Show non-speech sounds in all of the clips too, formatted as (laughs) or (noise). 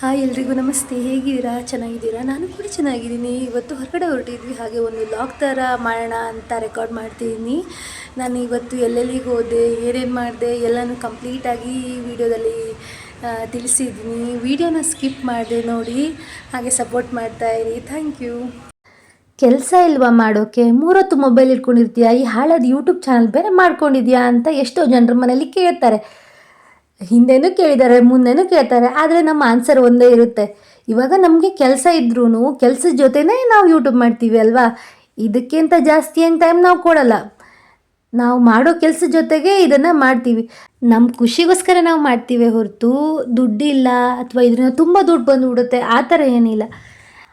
Hi ಎಲ್ರಿಗೂ ನಮಸ್ತೆ. ಹೇಗಿದ್ದೀರಾ? ಚೆನ್ನಾಗಿದ್ದೀರಾ? ನಾನು ಕೂಡ ಚೆನ್ನಾಗಿದ್ದೀನಿ. ಇವತ್ತು ಹೊರಗಡೆ ಹೊರಟಿದ್ವಿ. ಹಾಗೆ ಒಂದು ಲಾಗ್ ಥರ ಮಾಡೋಣ ಅಂತ ರೆಕಾರ್ಡ್ ಮಾಡ್ತಿದ್ದೀನಿ. ನಾನು ಇವತ್ತು ಎಲ್ಲೆಲ್ಲಿಗೆ ಹೋದೆ, ಏನೇನು ಮಾಡಿದೆ, ಎಲ್ಲನೂ ಕಂಪ್ಲೀಟಾಗಿ ವಿಡಿಯೋದಲ್ಲಿ ತಿಳಿಸಿದ್ದೀನಿ. ವಿಡಿಯೋನ ಸ್ಕಿಪ್ ಮಾಡಿದೆ ನೋಡಿ. ಹಾಗೆ ಸಪೋರ್ಟ್ ಮಾಡ್ತಾ ಇರಿ. ಥ್ಯಾಂಕ್ ಯು ಕೆಲಸ ಇಲ್ವಾ ಮಾಡೋಕ್ಕೆ ಮೂರೊತ್ತು ಮೊಬೈಲ್ ಇಟ್ಕೊಂಡಿರ್ತೀಯಾ? ಈ ಹಾಳಾದ ಯೂಟ್ಯೂಬ್ ಚಾನಲ್ ಬೇರೆ ಮಾಡ್ಕೊಂಡಿದ್ಯಾ ಅಂತ ಎಷ್ಟೋ ಜನರ ಮನೇಲಿ ಕೇಳ್ತಾರೆ. ಹಿಂದೆನೂ ಕೇಳಿದ್ದಾರೆ, ಮುಂದೆನೂ ಕೇಳ್ತಾರೆ, ಆದರೆ ನಮ್ಮ ಆನ್ಸರ್ ಒಂದೇ ಇರುತ್ತೆ. ಇವಾಗ ನಮಗೆ ಕೆಲಸ ಇದ್ರೂ ಕೆಲಸದ ಜೊತೆನೇ ನಾವು ಯೂಟ್ಯೂಬ್ ಮಾಡ್ತೀವಿ ಅಲ್ವಾ? ಇದಕ್ಕಿಂತ ಜಾಸ್ತಿ ಏನು ಟೈಮ್ ನಾವು ಕೊಡಲ್ಲ. ನಾವು ಮಾಡೋ ಕೆಲಸ ಜೊತೆಗೆ ಇದನ್ನು ಮಾಡ್ತೀವಿ. ನಮ್ಮ ಖುಷಿಗೋಸ್ಕರ ನಾವು ಮಾಡ್ತೀವಿ ಹೊರತು ದುಡ್ಡಿಲ್ಲ, ಅಥವಾ ಇದರಿಂದ ತುಂಬ ದುಡ್ಡು ಬಂದುಬಿಡುತ್ತೆ, ಆ ಥರ ಏನಿಲ್ಲ.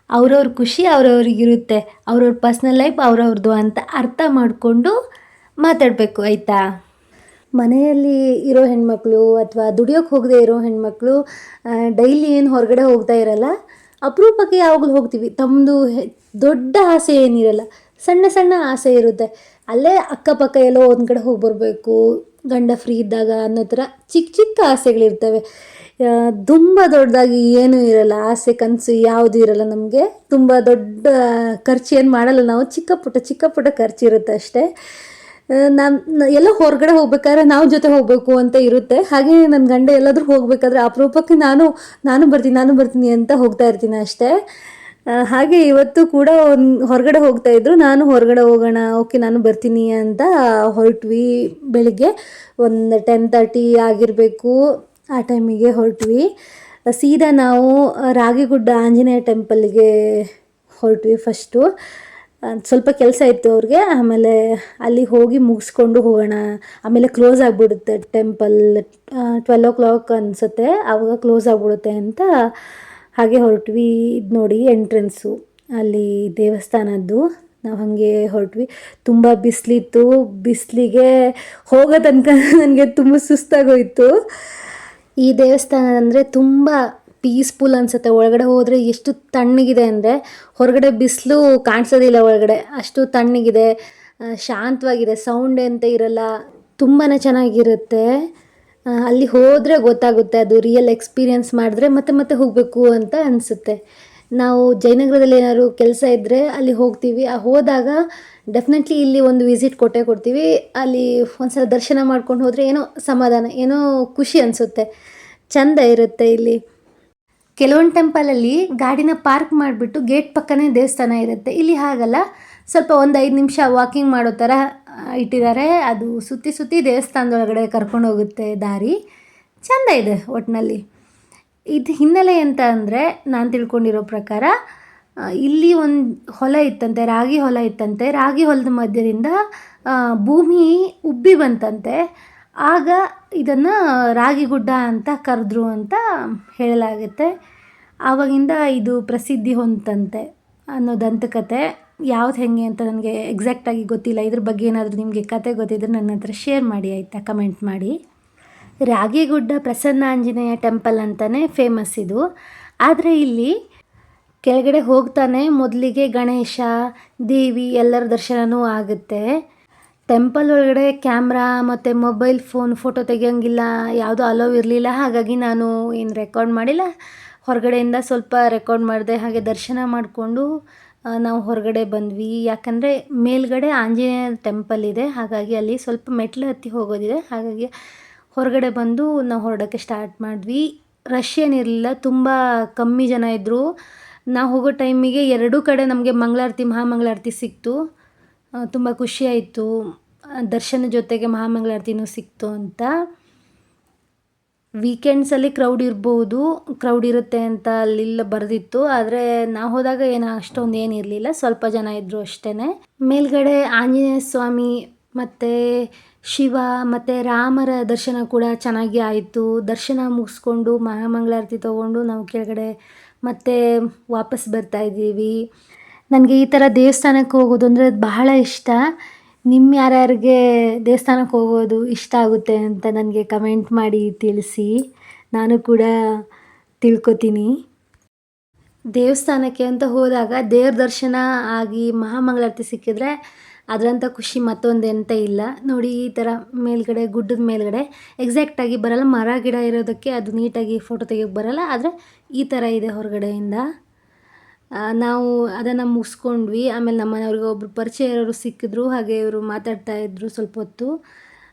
ಅವ್ರವ್ರ ಖುಷಿ ಅವ್ರವ್ರಿಗಿರುತ್ತೆ. ಅವ್ರವ್ರ ಪರ್ಸ್ನಲ್ ಲೈಫ್ ಅವ್ರವ್ರದ್ದು ಅಂತ ಅರ್ಥ ಮಾಡಿಕೊಂಡು ಮಾತಾಡಬೇಕು, ಆಯಿತಾ? ಮನೆಯಲ್ಲಿ ಇರೋ ಹೆಣ್ಮಕ್ಳು ಅಥವಾ ದುಡಿಯೋಕ್ಕೆ ಹೋಗದೆ ಇರೋ ಹೆಣ್ಮಕ್ಳು ಡೈಲಿ ಏನು ಹೊರಗಡೆ ಹೋಗ್ತಾ ಇರಲ್ಲ. ಅಪರೂಪಕ್ಕೆ ಯಾವಾಗಲೂ ಹೋಗ್ತೀವಿ. ತಮ್ಮದು ದೊಡ್ಡ ಆಸೆ ಏನಿರಲ್ಲ. ಸಣ್ಣ ಸಣ್ಣ ಆಸೆ ಇರುತ್ತೆ. ಅಲ್ಲೇ ಅಕ್ಕಪಕ್ಕ ಎಲ್ಲೋ ಒಂದು ಕಡೆ ಹೋಗಿ ಬರಬೇಕು ಗಂಡ ಫ್ರೀ ಇದ್ದಾಗ ಅನ್ನೋ ಥರ ಚಿಕ್ಕ ಚಿಕ್ಕ ಆಸೆಗಳಿರ್ತವೆ. ತುಂಬ ದೊಡ್ಡದಾಗಿ ಏನೂ ಇರಲ್ಲ. ಆಸೆ, ಕನಸು ಯಾವುದೂ ಇರಲ್ಲ ನಮಗೆ. ತುಂಬ ದೊಡ್ಡ ಖರ್ಚು ಏನು ಮಾಡಲ್ಲ ನಾವು. ಚಿಕ್ಕ ಪುಟ್ಟ ಚಿಕ್ಕ ಪುಟ್ಟ ಖರ್ಚು ಇರುತ್ತೆ ಅಷ್ಟೇ. ನಮ್ಮ ಎಲ್ಲ ಹೊರಗಡೆ ಹೋಗ್ಬೇಕಾದ್ರೆ ನಾವು ಜೊತೆ ಹೋಗಬೇಕು ಅಂತ ಇರುತ್ತೆ. ಹಾಗೆ ನನ್ನ ಗಂಡ ಎಲ್ಲಾದರೂ ಹೋಗಬೇಕಾದ್ರೆ ಅಪರೂಪಕ್ಕೆ ನಾನು ನಾನು ಬರ್ತೀನಿ ನಾನು ಬರ್ತೀನಿ ಅಂತ ಹೋಗ್ತಾ ಇರ್ತೀನಿ ಅಷ್ಟೇ. ಹಾಗೆ ಇವತ್ತು ಕೂಡ ಒಂದು ಹೊರಗಡೆ ಹೋಗ್ತಾ ಇದ್ರು. ನಾನು ಹೊರಗಡೆ ಹೋಗೋಣ, ಓಕೆ, ನಾನು ಬರ್ತೀನಿ ಅಂತ ಹೊರಟ್ವಿ ಬೆಳಿಗ್ಗೆ. ಒಂದು ಟೆನ್ ತರ್ಟಿ ಆಗಿರಬೇಕು ಆ ಟೈಮಿಗೆ ಹೊರಟ್ವಿ. ಸೀದಾ ನಾವು ರಾಗಿಗುಡ್ಡ ಆಂಜನೇಯ ಟೆಂಪಲ್ಗೆ ಹೊರಟ್ವಿ ಫಸ್ಟು ಸ್ವಲ್ಪ ಕೆಲಸ ಇತ್ತು ಅವ್ರಿಗೆ. ಆಮೇಲೆ ಅಲ್ಲಿ ಹೋಗಿ ಮುಗಿಸ್ಕೊಂಡು ಹೋಗೋಣ. ಆಮೇಲೆ ಕ್ಲೋಸ್ ಆಗಿಬಿಡುತ್ತೆ ಟೆಂಪಲ್ ಟ್ವೆಲ್ ಓ ಕ್ಲಾಕ್ ಅನಿಸುತ್ತೆ. ಆವಾಗ ಕ್ಲೋಸ್ ಆಗಿಬಿಡುತ್ತೆ ಅಂತ ಹಾಗೆ ಹೊರಟ್ವಿ ಇದು ನೋಡಿ ಎಂಟ್ರೆನ್ಸು ಅಲ್ಲಿ ದೇವಸ್ಥಾನದ್ದು. ನಾವು ಹಾಗೆ ಹೊರಟ್ವಿ. ತುಂಬ ಬಿಸಿಲಿತ್ತು. ಬಿಸಿಲಿಗೆ ಹೋಗೋ ತನಕ (laughs) ನನಗೆ ತುಂಬ ಸುಸ್ತಾಗೋಯಿತು. ಈ ದೇವಸ್ಥಾನ ಅಂದರೆ ತುಂಬ ಪೀಸ್ಫುಲ್ ಅನ್ಸುತ್ತೆ. ಒಳಗಡೆ ಹೋದರೆ ಎಷ್ಟು ತಣ್ಣಗಿದೆ ಅಂದರೆ ಹೊರಗಡೆ ಬಿಸಿಲು ಕಾಣಿಸೋದಿಲ್ಲ ಒಳಗಡೆ. ಅಷ್ಟು ತಣ್ಣಗಿದೆ ಶಾಂತವಾಗಿದೆ. ಸೌಂಡ್ ಅಂತ ಇರಲ್ಲ. ತುಂಬಾ ಚೆನ್ನಾಗಿರುತ್ತೆ. ಅಲ್ಲಿ ಹೋದರೆ ಗೊತ್ತಾಗುತ್ತೆ, ಅದು ರಿಯಲ್ ಎಕ್ಸ್ಪೀರಿಯನ್ಸ್ ಮಾಡಿದ್ರೆ ಮತ್ತೆ ಮತ್ತೆ ಹೋಗಬೇಕು ಅಂತ ಅನಿಸುತ್ತೆ. ನಾವು ಜಯನಗರದಲ್ಲಿ ಏನಾದ್ರು ಕೆಲಸ ಇದ್ದರೆ ಅಲ್ಲಿ ಹೋಗ್ತೀವಿ. ಆ, ಹೋದಾಗ ಡೆಫಿನೆಟ್ಲಿ ಇಲ್ಲಿ ಒಂದು ವಿಸಿಟ್ ಕೊಟ್ಟೇ ಕೊಡ್ತೀವಿ. ಅಲ್ಲಿ ಒಂದ್ಸಲ ದರ್ಶನ ಮಾಡ್ಕೊಂಡು ಹೋದರೆ ಏನೋ ಸಮಾಧಾನ, ಏನೋ ಖುಷಿ ಅನಿಸುತ್ತೆ. ಚಂದ ಇರುತ್ತೆ ಇಲ್ಲಿ. ಕೆಲವೊಂದು ಟೆಂಪಲಲ್ಲಿ ಗಾಡಿನ ಪಾರ್ಕ್ ಮಾಡಿಬಿಟ್ಟು ಗೇಟ್ ಪಕ್ಕನೇ ದೇವಸ್ಥಾನ ಇರುತ್ತೆ. ಇಲ್ಲಿ ಹಾಗಲ್ಲ, ಸ್ವಲ್ಪ ಒಂದು ಐದು ನಿಮಿಷ ವಾಕಿಂಗ್ ಮಾಡೋ ಥರ ಇಟ್ಟಿದ್ದಾರೆ ಅದು ಸುತ್ತಿ ಸುತ್ತಿ ದೇವಸ್ಥಾನದೊಳಗಡೆ ಕರ್ಕೊಂಡು ಹೋಗುತ್ತೆ ದಾರಿ. ಚಂದ ಇದೆ ಒಟ್ಟಿನಲ್ಲಿ ಇದು ಹಿನ್ನೆಲೆ ಅಂತ ಅಂದರೆ, ನಾನು ತಿಳ್ಕೊಂಡಿರೋ ಪ್ರಕಾರ ಇಲ್ಲಿ ಒಂದು ಹೊಲ ಇತ್ತಂತೆ, ರಾಗಿ ಹೊಲ ಇತ್ತಂತೆ. ರಾಗಿ ಹೊಲದ ಮಧ್ಯದಿಂದ ಭೂಮಿ ಉಬ್ಬಿ ಬಂತಂತೆ. ಆಗ ಇದನ್ನು ರಾಗಿಗುಡ್ಡ ಅಂತ ಕರೆದ್ರು ಅಂತ ಹೇಳಲಾಗುತ್ತೆ. ಆವಾಗಿಂದ ಇದು ಪ್ರಸಿದ್ಧಿ ಹೊಂದಂತೆ ಅನ್ನೋ ದಂತಕತೆ ಯಾವ್ದು ಹೆಂಗೆ ಅಂತ ನನಗೆ ಎಕ್ಸಾಕ್ಟಾಗಿ ಗೊತ್ತಿಲ್ಲ. ಇದ್ರ ಬಗ್ಗೆ ಏನಾದರೂ ನಿಮಗೆ ಕತೆ ಗೊತ್ತಿದ್ದರೆ ನನ್ನ ಹತ್ರ ಶೇರ್ ಮಾಡಿ ಆಯಿತಾ? ಕಮೆಂಟ್ ಮಾಡಿ. ರಾಗಿಗುಡ್ಡ ಪ್ರಸನ್ನ ಆಂಜನೇಯ ಟೆಂಪಲ್ ಅಂತಲೇ ಫೇಮಸ್ ಇದು. ಆದರೆ ಇಲ್ಲಿ ಕೆಳಗಡೆ ಹೋಗ್ತಾನೆ ಮೊದಲಿಗೆ ಗಣೇಶ, ದೇವಿ ಎಲ್ಲರ ದರ್ಶನವೂ ಆಗುತ್ತೆ. ಟೆಂಪಲ್ ಒಳಗಡೆ ಕ್ಯಾಮ್ರಾ ಮತ್ತು ಮೊಬೈಲ್ ಫೋನ್ ಫೋಟೋ ತೆಗಿಯೋಂಗಿಲ್ಲ, ಯಾವುದೂ ಅಲೋ ಇರಲಿಲ್ಲ. ಹಾಗಾಗಿ ನಾನು ಏನು ರೆಕಾರ್ಡ್ ಮಾಡಿಲ್ಲ. ಹೊರಗಡೆಯಿಂದ ಸ್ವಲ್ಪ ರೆಕಾರ್ಡ್ ಮಾಡಿದೆ, ಹಾಗೆ ದರ್ಶನ ಮಾಡಿಕೊಂಡು ನಾವು ಹೊರಗಡೆ ಬಂದ್ವಿ. ಯಾಕಂದರೆ ಮೇಲ್ಗಡೆ ಆಂಜನೇಯ ಟೆಂಪಲ್ ಇದೆ. ಹಾಗಾಗಿ ಅಲ್ಲಿ ಸ್ವಲ್ಪ ಮೆಟ್ಲು ಹತ್ತಿ ಹೋಗೋದಿದೆ. ಹಾಗಾಗಿ ಹೊರಗಡೆ ಬಂದು ನಾವು ಹೊರಡೋಕ್ಕೆ ಸ್ಟಾರ್ಟ್ ಮಾಡಿದ್ವಿ. ರಶ್ ಏನಿರಲಿಲ್ಲ, ತುಂಬ ಕಮ್ಮಿ ಜನ ಇದ್ದರು ನಾವು ಹೋಗೋ ಟೈಮಿಗೆ ಎರಡೂ ಕಡೆ ನಮಗೆ ಮಂಗಳಾರತಿ, ಮಹಾಮಂಗಳಾರತಿ ಸಿಕ್ತು. ತುಂಬ ಖುಷಿಯಾಯಿತು. ದರ್ಶನ ಜೊತೆಗೆ ಮಹಾಮಂಗಳಾರತಿನೂ ಸಿಕ್ತು ಅಂತ. ವೀಕೆಂಡ್ಸಲ್ಲಿ ಕ್ರೌಡ್ ಇರ್ಬೋದು ಕ್ರೌಡ್ ಇರುತ್ತೆ ಅಂತ ಅಲ್ಲಿಲ್ಲ ಬರೆದಿತ್ತು. ಆದರೆ ನಾವು ಹೋದಾಗ ಏನು ಅಷ್ಟೊಂದು ಏನಿರಲಿಲ್ಲ ಸ್ವಲ್ಪ ಜನ ಇದ್ದರು ಅಷ್ಟೇ ಮೇಲ್ಗಡೆ ಆಂಜನೇಯ ಸ್ವಾಮಿ ಮತ್ತು ಶಿವ ಮತ್ತು ರಾಮರ ದರ್ಶನ ಕೂಡ ಚೆನ್ನಾಗಿ ಆಯಿತು. ದರ್ಶನ ಮುಗಿಸ್ಕೊಂಡು ಮಹಾಮಂಗಳಾರತಿ ತೊಗೊಂಡು ನಾವು ಕೆಳಗಡೆ ಮತ್ತೆ ವಾಪಸ್ ಬರ್ತಾ ಇದ್ದೀವಿ. ನನಗೆ ಈ ಥರ ದೇವಸ್ಥಾನಕ್ಕೆ ಹೋಗೋದು ಅಂದರೆ ಬಹಳ ಇಷ್ಟ. ನಿಮ್ಮ ಯಾರ್ಯಾರಿಗೆ ದೇವಸ್ಥಾನಕ್ಕೆ ಹೋಗೋದು ಇಷ್ಟ ಆಗುತ್ತೆ ಅಂತ ನನಗೆ ಕಮೆಂಟ್ ಮಾಡಿ ತಿಳಿಸಿ. ನಾನು ಕೂಡ ತಿಳ್ಕೊತೀನಿ. ದೇವಸ್ಥಾನಕ್ಕೆ ಅಂತ ಹೋದಾಗ ದೇವ್ರ ದರ್ಶನ ಆಗಿ ಮಹಾಮಂಗಳಾರತಿ ಸಿಕ್ಕಿದ್ರೆ ಅದರಂಥ ಖುಷಿ ಮತ್ತೊಂದು ಎಂತ ಇಲ್ಲ. ನೋಡಿ ಈ ಥರ ಮೇಲ್ಗಡೆ, ಗುಡ್ಡದ ಮೇಲ್ಗಡೆ ಎಕ್ಸಾಕ್ಟಾಗಿ ಬರಲ್ಲ. ಮರ, ಗಿಡ ಇರೋದಕ್ಕೆ ಅದು ನೀಟಾಗಿ ಫೋಟೋ ತೆಗಿಯೋಕ್ಕೆ ಬರಲ್ಲ. ಆದರೆ ಈ ಥರ ಇದೆ ಹೊರಗಡೆಯಿಂದ. ನಾವು ಅದನ್ನು ಮುಗಿಸ್ಕೊಂಡ್ವಿ. ಆಮೇಲೆ ನಮ್ಮ ಮನೆಯವ್ರಿಗೆ ಪರಿಚಯ ಇರೋರು ಸಿಕ್ಕಿದ್ರು, ಹಾಗೆ ಇವರು ಮಾತಾಡ್ತಾ ಇದ್ರು ಸ್ವಲ್ಪ ಹೊತ್ತು.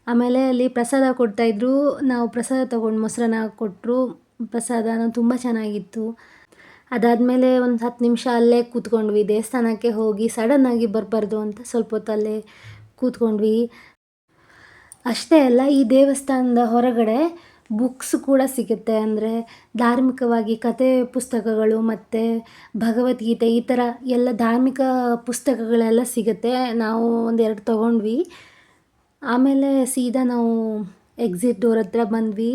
ಆಮೇಲೆ ಅಲ್ಲಿ ಪ್ರಸಾದ ಕೊಡ್ತಾಯಿದ್ರು ನಾವು ಪ್ರಸಾದ ತೊಗೊಂಡು ಮೊಸರನ್ನ ಕೊಟ್ಟರು ಪ್ರಸಾದನೂ ತುಂಬ ಚೆನ್ನಾಗಿತ್ತು. ಅದಾದಮೇಲೆ ಒಂದು ಹತ್ತು ನಿಮಿಷ ಅಲ್ಲೇ ಕೂತ್ಕೊಂಡ್ವಿ. ದೇವಸ್ಥಾನಕ್ಕೆ ಹೋಗಿ ಸಡನ್ನಾಗಿ ಬರಬಾರ್ದು ಅಂತ ಸ್ವಲ್ಪ ಹೊತ್ತು ಅಲ್ಲೇ ಕೂತ್ಕೊಂಡ್ವಿ. ಅಷ್ಟೇ ಅಲ್ಲ, ಈ ದೇವಸ್ಥಾನದ ಹೊರಗಡೆ ಬುಕ್ಸ್ ಕೂಡ ಸಿಗುತ್ತೆ. ಅಂದರೆ ಧಾರ್ಮಿಕವಾಗಿ ಕತೆ ಪುಸ್ತಕಗಳು ಮತ್ತು ಭಗವದ್ಗೀತೆ ಈ ಥರ ಎಲ್ಲ ಧಾರ್ಮಿಕ ಪುಸ್ತಕಗಳೆಲ್ಲ ಸಿಗುತ್ತೆ. ನಾವು ಒಂದೆರಡು ತೊಗೊಂಡ್ವಿ. ಆಮೇಲೆ ಸೀದಾ ನಾವು ಎಕ್ಸಿಟ್ ಡೋರ್ ಹತ್ರ ಬಂದ್ವಿ.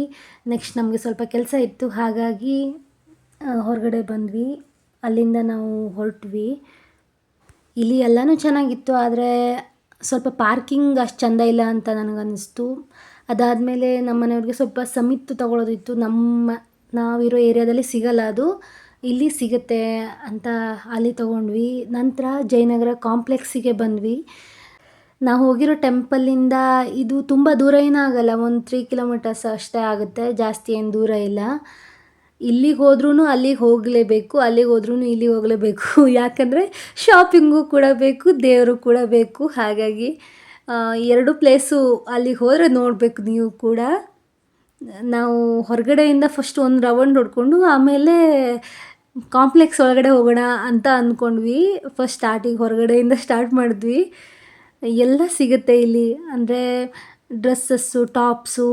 ನೆಕ್ಸ್ಟ್ ನಮಗೆ ಸ್ವಲ್ಪ ಕೆಲಸ ಇತ್ತು. ಹಾಗಾಗಿ ಹೊರಗಡೆ ಬಂದ್ವಿ. ಅಲ್ಲಿಂದ ನಾವು ಹೊರಟ್ವಿ. ಇಲ್ಲಿ ಎಲ್ಲನೂ ಚೆನ್ನಾಗಿತ್ತು. ಆದರೆ ಸ್ವಲ್ಪ ಪಾರ್ಕಿಂಗ್ ಅಷ್ಟು ಚೆಂದ ಇಲ್ಲ ಅಂತ ನನಗನ್ನಿಸ್ತು. ಅದಾದಮೇಲೆ ನಮ್ಮ ಮನೆಯವ್ರಿಗೆ ಸ್ವಲ್ಪ ಸಮಿತ್ತು ತಗೊಳ್ಳೋದಿತ್ತು ನಮ್ಮ, ನಾವಿರೋ ಏರಿಯಾದಲ್ಲಿ ಸಿಗಲ್ಲ ಅದು. ಇಲ್ಲಿ ಸಿಗುತ್ತೆ ಅಂತ ಅಲ್ಲಿ ತೊಗೊಂಡ್ವಿ. ನಂತರ ಜಯನಗರ ಕಾಂಪ್ಲೆಕ್ಸಿಗೆ ಬಂದ್ವಿ. ನಾವು ಹೋಗಿರೋ ಟೆಂಪಲ್ಲಿಂದ ಇದು ತುಂಬ ದೂರ ಏನೂ ಆಗಲ್ಲ. ಒಂದು ತ್ರೀ ಕಿಲೋಮೀಟರ್ಸ್ ಅಷ್ಟೇ ಆಗುತ್ತೆ. ಜಾಸ್ತಿ ಏನು ದೂರ ಇಲ್ಲ. ಇಲ್ಲಿಗೆ ಹೋದ್ರೂ ಅಲ್ಲಿಗೆ ಹೋಗಲೇಬೇಕು. ಅಲ್ಲಿಗೆ ಹೋದ್ರೂ ಇಲ್ಲಿಗೆ ಹೋಗಲೇಬೇಕು. (laughs) ಯಾಕಂದರೆ ಶಾಪಿಂಗು ಕೂಡ ಬೇಕು, ದೇವರು ಕೂಡ ಬೇಕು. ಹಾಗಾಗಿ ಎರಡು ಪ್ಲೇಸು ಅಲ್ಲಿಗೆ ಹೋದರೆ ನೋಡಬೇಕು ನೀವು ಕೂಡ. ನಾವು ಹೊರಗಡೆಯಿಂದ ಫಸ್ಟ್ ಒಂದು ರೌಂಡ್ ಹೊಡ್ಕೊಂಡು ಆಮೇಲೆ ಕಾಂಪ್ಲೆಕ್ಸ್ ಒಳಗಡೆ ಹೋಗೋಣ ಅಂತ ಅಂದ್ಕೊಂಡ್ವಿ ಫಸ್ಟ್ ಸ್ಟಾರ್ಟಿಂಗ್ ಹೊರಗಡೆಯಿಂದ ಸ್ಟಾರ್ಟ್ ಮಾಡಿದ್ವಿ. ಎಲ್ಲ ಸಿಗುತ್ತೆ ಇಲ್ಲಿ. ಅಂದರೆ ಡ್ರೆಸ್ಸಸ್ಸು ಟಾಪ್ಸು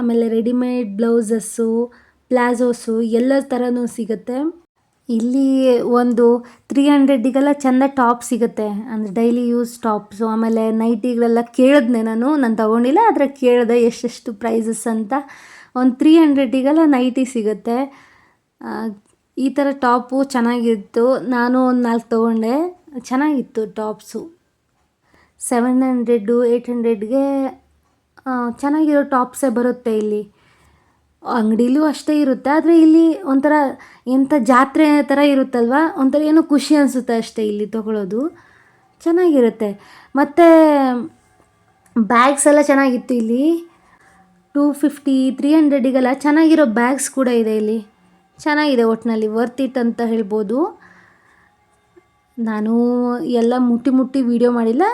ಆಮೇಲೆ ರೆಡಿಮೇಡ್ ಬ್ಲೌಸಸ್ಸು ಪ್ಲಾಝೋಸು ಎಲ್ಲ ಥರನೂ ಸಿಗುತ್ತೆ. ಇಲ್ಲಿ ಒಂದು ತ್ರೀ ಹಂಡ್ರೆಡ್ಡಿಗೆಲ್ಲ ಚೆಂದ ಟಾಪ್ ಸಿಗುತ್ತೆ. ಅಂದರೆ ಡೈಲಿ ಯೂಸ್ ಟಾಪ್ಸು ಆಮೇಲೆ ನೈಟಿಗಳೆಲ್ಲ ಕೇಳಿದ್ನೆ ನಾನು ನಾನು ತೊಗೊಂಡಿಲ್ಲ, ಆದರೆ ಕೇಳಿದೆ ಎಷ್ಟೆಷ್ಟು ಪ್ರೈಸಸ್ ಅಂತ. ಒಂದು ತ್ರೀ ಹಂಡ್ರೆಡಿಗೆಲ್ಲ ನೈಟಿ ಸಿಗುತ್ತೆ. ಈ ಥರ ಟಾಪು ಚೆನ್ನಾಗಿತ್ತು. ನಾನು ಒಂದು ನಾಲ್ಕು ತೊಗೊಂಡೆ. ಚೆನ್ನಾಗಿತ್ತು ಟಾಪ್ಸು ಸೆವೆನ್ ಹಂಡ್ರೆಡ್ಡು ಏಯ್ಟ್ ಹಂಡ್ರೆಡ್ಗೆ ಚೆನ್ನಾಗಿರೋ ಟಾಪ್ಸೇ ಬರುತ್ತೆ ಇಲ್ಲಿ. ಅಂಗಡಿಲೂ ಅಷ್ಟೇ ಇರುತ್ತೆ, ಆದರೆ ಇಲ್ಲಿ ಒಂಥರ ಎಂಥ ಜಾತ್ರೆ ಥರ ಇರುತ್ತಲ್ವ? ಒಂಥರ ಏನೋ ಖುಷಿ ಅನಿಸುತ್ತೆ ಅಷ್ಟೇ ಇಲ್ಲಿ ತೊಗೊಳ್ಳೋದು ಚೆನ್ನಾಗಿರುತ್ತೆ. ಮತ್ತು ಬ್ಯಾಗ್ಸ್ ಎಲ್ಲ ಚೆನ್ನಾಗಿತ್ತು ಇಲ್ಲಿ. ಟೂ ಫಿಫ್ಟಿ ತ್ರೀ ಹಂಡ್ರೆಡಿಗೆಲ್ಲ ಚೆನ್ನಾಗಿರೋ ಬ್ಯಾಗ್ಸ್ ಕೂಡ ಇದೆ ಇಲ್ಲಿ. ಚೆನ್ನಾಗಿದೆ ಒಟ್ಟಿನಲ್ಲಿ ವರ್ತ್ ಇಟ್ ಅಂತ ಹೇಳ್ಬೋದು. ನಾನು ಎಲ್ಲ ಮುಟ್ಟಿ ಮುಟ್ಟಿ ವೀಡಿಯೋ ಮಾಡಿಲ್ಲ.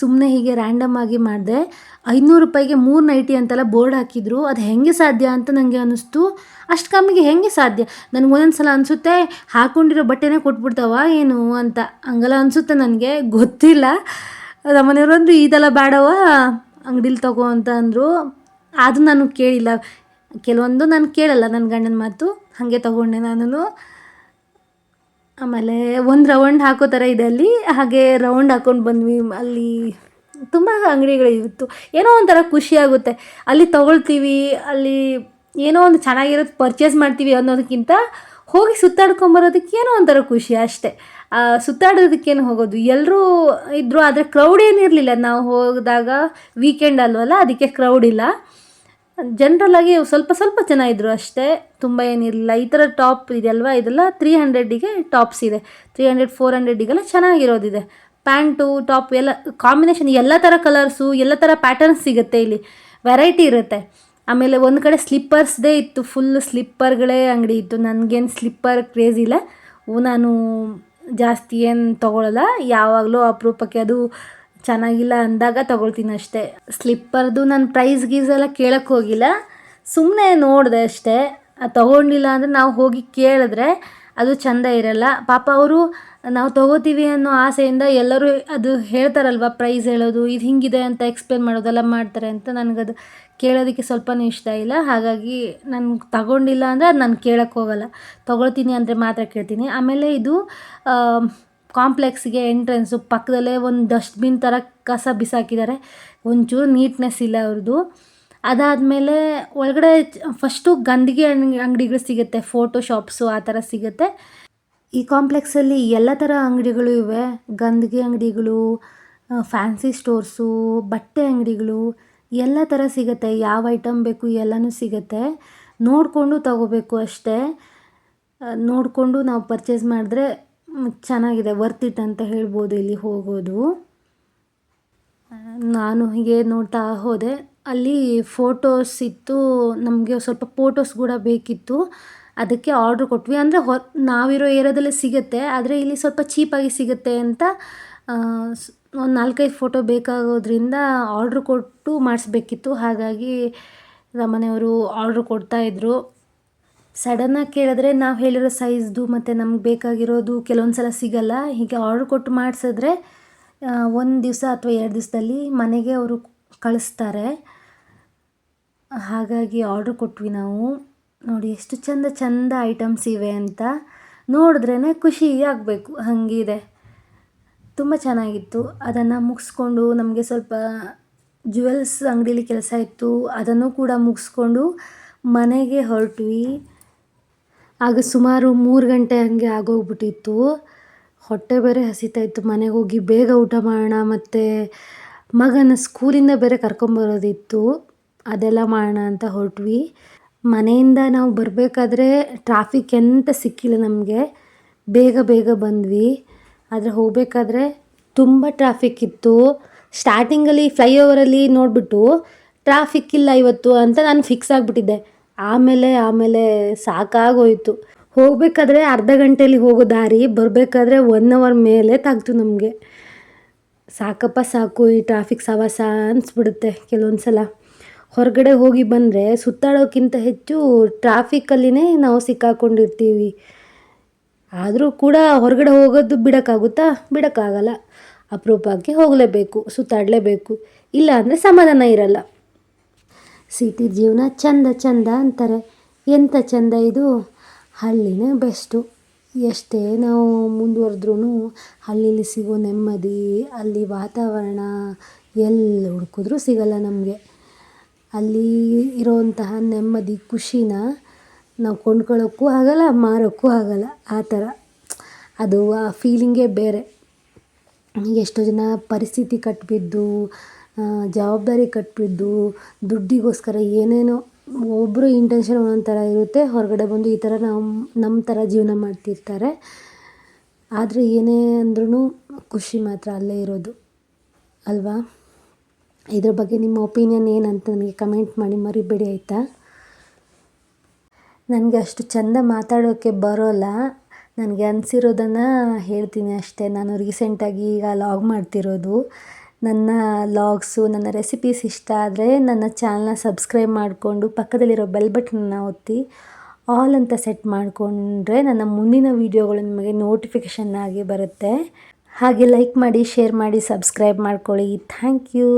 ಸುಮ್ಮನೆ ಹೀಗೆ ರ್ಯಾಂಡಮ್ ಆಗಿ ಮಾಡಿದೆ. ಐನೂರು ರೂಪಾಯಿಗೆ ಮೂರು ನೈಟಿ ಅಂತೆಲ್ಲ ಬೋರ್ಡ್ ಹಾಕಿದ್ರು. ಅದು ಹೆಂಗೆ ಸಾಧ್ಯ ಅಂತ ನನಗೆ ಅನ್ನಿಸ್ತು. ಅಷ್ಟು ಕಮ್ಮಿಗೆ ಹೆಂಗೆ ಸಾಧ್ಯ? ನನಗೆ ಒಂದೊಂದು ಸಲ ಅನಿಸುತ್ತೆ, ಹಾಕೊಂಡಿರೋ ಬಟ್ಟೆನೇ ಕೊಟ್ಬಿಡ್ತಾವ ಏನು ಅಂತ. ಹಂಗೆಲ್ಲ ಅನಿಸುತ್ತೆ ನನಗೆ. ಗೊತ್ತಿಲ್ಲ. ನಮ್ಮನೆಯವರು ಅಂದರು ಇದೆಲ್ಲ ಬೇಡವ ಅಂಗಡೀಲಿ ತಗೋ ಅಂತ ಅಂದರು. ಅದು ನಾನು ಕೇಳಿಲ್ಲ. ಕೆಲವೊಂದು ನಾನು ಕೇಳಲ್ಲ ನನ್ನ ಗಂಡನ ಮಾತು. ಹಾಗೆ ತಗೊಂಡೆ ನಾನು ಆಮೇಲೆ ಒಂದು ರೌಂಡ್ ಹಾಕೋ ಥರ ಇದೆ ಅಲ್ಲಿ. ಹಾಗೆ ರೌಂಡ್ ಹಾಕೊಂಡು ಬಂದ್ವಿ. ಅಲ್ಲಿ ತುಂಬ ಅಂಗಡಿಗಳಿತ್ತು. ಏನೋ ಒಂಥರ ಖುಷಿ ಆಗುತ್ತೆ. ಅಲ್ಲಿ ತೊಗೊಳ್ತೀವಿ, ಅಲ್ಲಿ ಏನೋ ಒಂದು ಚೆನ್ನಾಗಿರೋದು ಪರ್ಚೇಸ್ ಮಾಡ್ತೀವಿ ಅನ್ನೋದಕ್ಕಿಂತ ಹೋಗಿ ಸುತ್ತಾಡ್ಕೊಂಬರೋದಕ್ಕೆ ಏನೋ ಒಂಥರ ಖುಷಿ ಅಷ್ಟೇ. ಸುತ್ತಾಡೋದಕ್ಕೇನು ಹೋಗೋದು? ಎಲ್ಲರೂ ಇದ್ದರು ಆದರೆ ಕ್ರೌಡ್ ಏನಿರಲಿಲ್ಲ. ನಾವು ಹೋದಾಗ ವೀಕೆಂಡ್ ಅಲ್ವಲ್ಲ, ಅದಕ್ಕೆ ಕ್ರೌಡ್ ಇಲ್ಲ. ಜನರಲ್ ಆಗಿ ಸ್ವಲ್ಪ ಸ್ವಲ್ಪ ಜನ ಇದ್ದರು ಅಷ್ಟೇ. ತುಂಬ ಏನಿರಲಿಲ್ಲ. ಈ ಥರ ಟಾಪ್ ಇದೆಯಲ್ವಾ ಇದೆಲ್ಲ ತ್ರೀ ಹಂಡ್ರೆಡಿಗೆ ಟಾಪ್ಸ್ ಇದೆ. ತ್ರೀ ಹಂಡ್ರೆಡ್ ಫೋರ್ ಹಂಡ್ರೆಡಿಗೆಲ್ಲ ಚೆನ್ನಾಗಿರೋದಿದೆ. ಪ್ಯಾಂಟು ಟಾಪ್ ಎಲ್ಲ ಕಾಂಬಿನೇಷನ್ ಎಲ್ಲ ಥರ ಕಲರ್ಸು ಎಲ್ಲ ಥರ ಪ್ಯಾಟರ್ನ್ಸ್ ಸಿಗುತ್ತೆ ಇಲ್ಲಿ. ವೆರೈಟಿ ಇರುತ್ತೆ. ಆಮೇಲೆ ಒಂದು ಕಡೆ ಸ್ಲಿಪ್ಪರ್ಸ್ದೇ ಇತ್ತು. ಫುಲ್ ಸ್ಲಿಪ್ಪರ್ಗಳೇ ಅಂಗಡಿ ಇತ್ತು. ನನಗೇನು ಸ್ಲಿಪ್ಪರ್ ಕ್ರೇಜ್ ಇಲ್ಲ. ನಾನು ಜಾಸ್ತಿ ಏನು ತೊಗೊಳಲ್ಲ. ಯಾವಾಗಲೂ ಅಪರೂಪಕ್ಕೆ ಅದು ಚೆನ್ನಾಗಿಲ್ಲ ಅಂದಾಗ ತೊಗೊಳ್ತೀನಿ ಅಷ್ಟೇ. ಸ್ಲಿಪ್ಪರ್ದು ನಾನು ಪ್ರೈಸ್ ಗೀಸ್ ಎಲ್ಲ ಕೇಳಕ್ಕೆ ಹೋಗಿಲ್ಲ. ಸುಮ್ಮನೆ ನೋಡಿದೆ ಅಷ್ಟೇ. ತೊಗೊಂಡಿಲ್ಲ ಅಂದರೆ ನಾವು ಹೋಗಿ ಕೇಳಿದ್ರೆ ಅದು ಚೆಂದ ಇರಲ್ಲ. ಪಾಪ ಅವರು ನಾವು ತೊಗೋತೀವಿ ಅನ್ನೋ ಆಸೆಯಿಂದ ಎಲ್ಲರೂ ಅದು ಹೇಳ್ತಾರಲ್ವ ಪ್ರೈಸ್ ಹೇಳೋದು, ಇದು ಹಿಂಗಿದೆ ಅಂತ ಎಕ್ಸ್ಪ್ಲೇನ್ ಮಾಡೋದೆಲ್ಲ ಮಾಡ್ತಾರೆ ಅಂತ ನನಗದು ಕೇಳೋದಕ್ಕೆ ಸ್ವಲ್ಪನೂ ಇಷ್ಟ ಇಲ್ಲ. ಹಾಗಾಗಿ ನಾನು ತಗೊಂಡಿಲ್ಲ ಅಂದರೆ ಅದು ನಾನು ಕೇಳಕ್ಕೆ ಹೋಗಲ್ಲ. ತೊಗೊಳ್ತೀನಿ ಅಂದರೆ ಮಾತ್ರ ಕೇಳ್ತೀನಿ. ಆಮೇಲೆ ಇದು ಕಾಂಪ್ಲೆಕ್ಸ್ಗೆ ಎಂಟ್ರೆನ್ಸು, ಪಕ್ಕದಲ್ಲೇ ಒಂದು ಡಸ್ಟ್ಬಿನ್ ಥರ ಕಸ ಬಿಸಾಕಿದ್ದಾರೆ. ಒಂಚೂರು ನೀಟ್ನೆಸ್ ಇಲ್ಲ ಅವ್ರದ್ದು. ಅದಾದಮೇಲೆ ಒಳಗಡೆ ಫಸ್ಟು ಗಂದಿಗೆ ಅಂಗ್, ಅಂಗಡಿಗಳು ಸಿಗುತ್ತೆ ಫೋಟೋ ಶಾಪ್ಸು ಆ ಥರ ಸಿಗುತ್ತೆ. ಈ ಕಾಂಪ್ಲೆಕ್ಸಲ್ಲಿ ಎಲ್ಲ ಥರ ಅಂಗಡಿಗಳು ಇವೆ. ಗಂದಿಗೆ ಅಂಗಡಿಗಳು ಫ್ಯಾನ್ಸಿ ಸ್ಟೋರ್ಸು, ಬಟ್ಟೆ ಅಂಗಡಿಗಳು, ಎಲ್ಲ ಥರ ಸಿಗುತ್ತೆ. ಯಾವ ಐಟಮ್ ಬೇಕು ಎಲ್ಲನೂ ಸಿಗುತ್ತೆ. ನೋಡಿಕೊಂಡು ತಗೋಬೇಕು ಅಷ್ಟೇ. ನೋಡಿಕೊಂಡು ನಾವು ಪರ್ಚೇಸ್ ಮಾಡಿದ್ರೆ ಚೆನ್ನಾಗಿದೆ. ವರ್ತ್ ಇಟ್ ಅಂತ ಹೇಳ್ಬೋದು ಇಲ್ಲಿ ಹೋಗೋದು. ನಾನು ಹೀಗೆ ನೋಡ್ತಾ ಹೋದೆ. ಅಲ್ಲಿ ಫೋಟೋಸ್ ಇತ್ತು. ನಮಗೆ ಸ್ವಲ್ಪ ಫೋಟೋಸ್ ಕೂಡ ಬೇಕಿತ್ತು. ಅದಕ್ಕೆ ಆರ್ಡ್ರ್ ಕೊಟ್ವಿ. ಅಂದರೆ ಹೊ, ನಾವಿರೋ ಏರಿಯಾದಲ್ಲೇ ಸಿಗುತ್ತೆ. ಆದರೆ ಇಲ್ಲಿ ಸ್ವಲ್ಪ ಚೀಪಾಗಿ ಸಿಗುತ್ತೆ ಅಂತ ಒಂದು ನಾಲ್ಕೈದು ಫೋಟೋ ಬೇಕಾಗೋದ್ರಿಂದ ಆರ್ಡ್ರ್ ಕೊಟ್ಟು ಮಾಡಿಸ್ಬೇಕಿತ್ತು. ಹಾಗಾಗಿ ನಮ್ಮನೆಯವರು ಆರ್ಡ್ರ್ ಕೊಡ್ತಾಯಿದ್ರು ಸಡನ್ನಾಗಿ ಕೇಳಿದ್ರೆ ನಾವು ಹೇಳಿರೋ ಸೈಜ್ದು ಮತ್ತು ನಮ್ಗೆ ಬೇಕಾಗಿರೋದು ಕೆಲವೊಂದು ಸಲ ಸಿಗಲ್ಲ. ಹೀಗೆ ಆರ್ಡ್ರ್ ಕೊಟ್ಟು ಮಾಡಿಸಿದ್ರೆ ಒಂದು ದಿವಸ ಅಥವಾ ಎರಡು ದಿವಸದಲ್ಲಿ ಮನೆಗೆ ಅವರು ಕಳಿಸ್ತಾರೆ. ಹಾಗಾಗಿ ಆರ್ಡ್ರ್ ಕೊಟ್ವಿ ನಾವು. ನೋಡಿ ಎಷ್ಟು ಚಂದ ಚಂದ ಐಟಮ್ಸ್ ಇವೆ ಅಂತ. ನೋಡಿದ್ರೇ ಖುಷಿ ಆಗಬೇಕು, ಹಾಗಿದೆ. ತುಂಬ ಚೆನ್ನಾಗಿತ್ತು. ಅದನ್ನು ಮುಗಿಸ್ಕೊಂಡು ನಮಗೆ ಸ್ವಲ್ಪ ಜ್ಯುವೆಲ್ಸ್ ಅಂಗಡೀಲಿ ಕೆಲಸ ಇತ್ತು. ಅದನ್ನು ಕೂಡ ಮುಗಿಸ್ಕೊಂಡು ಮನೆಗೆ ಹೊರಟ್ವಿ. ಆಗ ಸುಮಾರು ಮೂರು ಗಂಟೆ ಹಾಗೆ ಆಗೋಗ್ಬಿಟ್ಟಿತ್ತು. ಹೊಟ್ಟೆ ಬೇರೆ ಹಸಿತಾ ಇತ್ತು. ಮನೆಗೆ ಹೋಗಿ ಬೇಗ ಊಟ ಮಾಡೋಣ ಮತ್ತು ಮಗನ ಸ್ಕೂಲಿಂದ ಬೇರೆ ಕರ್ಕೊಂಬರೋದಿತ್ತು ಅದೆಲ್ಲ ಮಾಡೋಣ ಅಂತ ಹೊರಟ್ವಿ. ಮನೆಯಿಂದ ನಾವು ಬರಬೇಕಾದ್ರೆ ಟ್ರಾಫಿಕ್ ಎಂತ ಸಿಕ್ಕಿಲ್ಲ ನಮಗೆ. ಬೇಗ ಬೇಗ ಬಂದ್ವಿ. ಆದರೆ ಹೋಗಬೇಕಾದ್ರೆ ತುಂಬ ಟ್ರಾಫಿಕ್ ಇತ್ತು. ಸ್ಟಾರ್ಟಿಂಗಲ್ಲಿ ಫ್ಲೈಓವರಲ್ಲಿ ನೋಡಿಬಿಟ್ಟು ಟ್ರಾಫಿಕ್ ಇಲ್ಲ ಇವತ್ತು ಅಂತ ನಾನು ಫಿಕ್ಸ್ ಆಗಿಬಿಟ್ಟಿದ್ದೆ. ಆಮೇಲೆ ಆಮೇಲೆ ಸಾಕಾಗೋಯಿತು. ಹೋಗಬೇಕಾದ್ರೆ ಅರ್ಧ ಗಂಟೆಯಲ್ಲಿ ಹೋಗೋ ದಾರಿ, ಬರಬೇಕಾದ್ರೆ ಒನ್ ಅವರ್ ಮೇಲೆ ತಾಗ್ತು ನಮಗೆ. ಸಾಕಪ್ಪ, ಸಾಕು, ಈ ಟ್ರಾಫಿಕ್ ಸವಾಸ ಅನಿಸ್ಬಿಡುತ್ತೆ ಕೆಲವೊಂದು ಸಲ ಹೊರಗಡೆ ಹೋಗಿ ಬಂದರೆ ಸುತ್ತಾಡೋಕ್ಕಿಂತ ಹೆಚ್ಚು ಟ್ರಾಫಿಕಲ್ಲಿನೇ ನಾವು ಸಿಕ್ಕಾಕೊಂಡಿರ್ತೀವಿ. ಆದರೂ ಕೂಡ ಹೊರಗಡೆ ಹೋಗೋದು ಬಿಡೋಕ್ಕಾಗುತ್ತಾ? ಬಿಡೋಕ್ಕಾಗಲ್ಲ. ಅಪರೂಪಕ್ಕೆ ಹೋಗಲೇಬೇಕು, ಸುತ್ತಾಡಲೇಬೇಕು. ಇಲ್ಲ ಅಂದರೆ ಸಮಾಧಾನ ಇರಲ್ಲ. ಸಿಟಿ ಜೀವನ ಚಂದ ಚಂದ ಅಂತಾರೆ. ಎಂಥ ಚಂದ ಇದು? ಹಳ್ಳಿನೇ ಬೆಸ್ಟು ಎಷ್ಟೇ ನಾವು ಮುಂದುವರೆದ್ರೂ ಹಳ್ಳೀಲಿ ಸಿಗೋ ನೆಮ್ಮದಿ, ಅಲ್ಲಿ ವಾತಾವರಣ ಎಲ್ಲಿ ಹುಡುಕಿದ್ರೂ ಸಿಗಲ್ಲ ನಮಗೆ. ಅಲ್ಲಿ ಇರೋವಂತಹ ನೆಮ್ಮದಿ, ಖುಷಿನ ನಾವು ಕೊಂಡ್ಕೊಳ್ಳೋಕ್ಕೂ ಆಗಲ್ಲ, ಮಾರೋಕ್ಕೂ ಆಗಲ್ಲ. ಆ ಥರ. ಅದು ಆ ಫೀಲಿಂಗೇ ಬೇರೆ. ಎಷ್ಟೋ ಜನ ಪರಿಸ್ಥಿತಿ ಕಟ್ಟಿಬಿದ್ದು ಜವಾಬ್ದಾರಿ ಕಟ್ಟಿಬಿದ್ದು ದುಡ್ಡಿಗೋಸ್ಕರ ಏನೇನೋ ಒಬ್ಬರು ಇಂಟೆನ್ಷನ್ ಒಂದೊಂದು ಥರ ಇರುತ್ತೆ, ಹೊರಗಡೆ ಬಂದು ಈ ಥರ ನಮ್ಮ ನಮ್ಮ ಥರ ಜೀವನ ಮಾಡ್ತಿರ್ತಾರೆ. ಆದರೆ ಏನೇ ಅಂದ್ರೂ ಖುಷಿ ಮಾತ್ರ ಅಲ್ಲೇ ಇರೋದು, ಅಲ್ವಾ? ಇದ್ರ ಬಗ್ಗೆ ನಿಮ್ಮ ಒಪಿನಿಯನ್ ಏನಂತ ನನಗೆ ಕಮೆಂಟ್ ಮಾಡಿ ಮರಿಬೇಡಿ, ಆಯಿತಾ? ನನಗೆ ಅಷ್ಟು ಚೆಂದ ಮಾತಾಡೋಕ್ಕೆ ಬರೋಲ್ಲ. ನನಗೆ ಅನಿಸಿರೋದನ್ನು ಹೇಳ್ತೀನಿ ಅಷ್ಟೇ. ನಾನು ರೀಸೆಂಟಾಗಿ ಈಗ ಲಾಗ್ ಮಾಡ್ತಿರೋದು. ನನ್ನ ಲಾಗ್ಸು ನನ್ನ ರೆಸಿಪೀಸ್ ಇಷ್ಟ ಆದರೆ ನನ್ನ ಚಾನಲ್ನ ಸಬ್ಸ್ಕ್ರೈಬ್ ಮಾಡಿಕೊಂಡು ಪಕ್ಕದಲ್ಲಿರೋ ಬೆಲ್ ಬಟನ್ನ ಒತ್ತಿ ಆಲ್ ಅಂತ ಸೆಟ್ ಮಾಡಿಕೊಂಡ್ರೆ ನನ್ನ ಮುಂದಿನ ವೀಡಿಯೋಗಳು ನಿಮಗೆ ನೋಟಿಫಿಕೇಷನ್ ಆಗಿ ಬರುತ್ತೆ. ಹಾಗೆ ಲೈಕ್ ಮಾಡಿ ಶೇರ್ ಮಾಡಿ ಸಬ್ಸ್ಕ್ರೈಬ್ ಮಾಡ್ಕೊಳ್ಳಿ. Thank you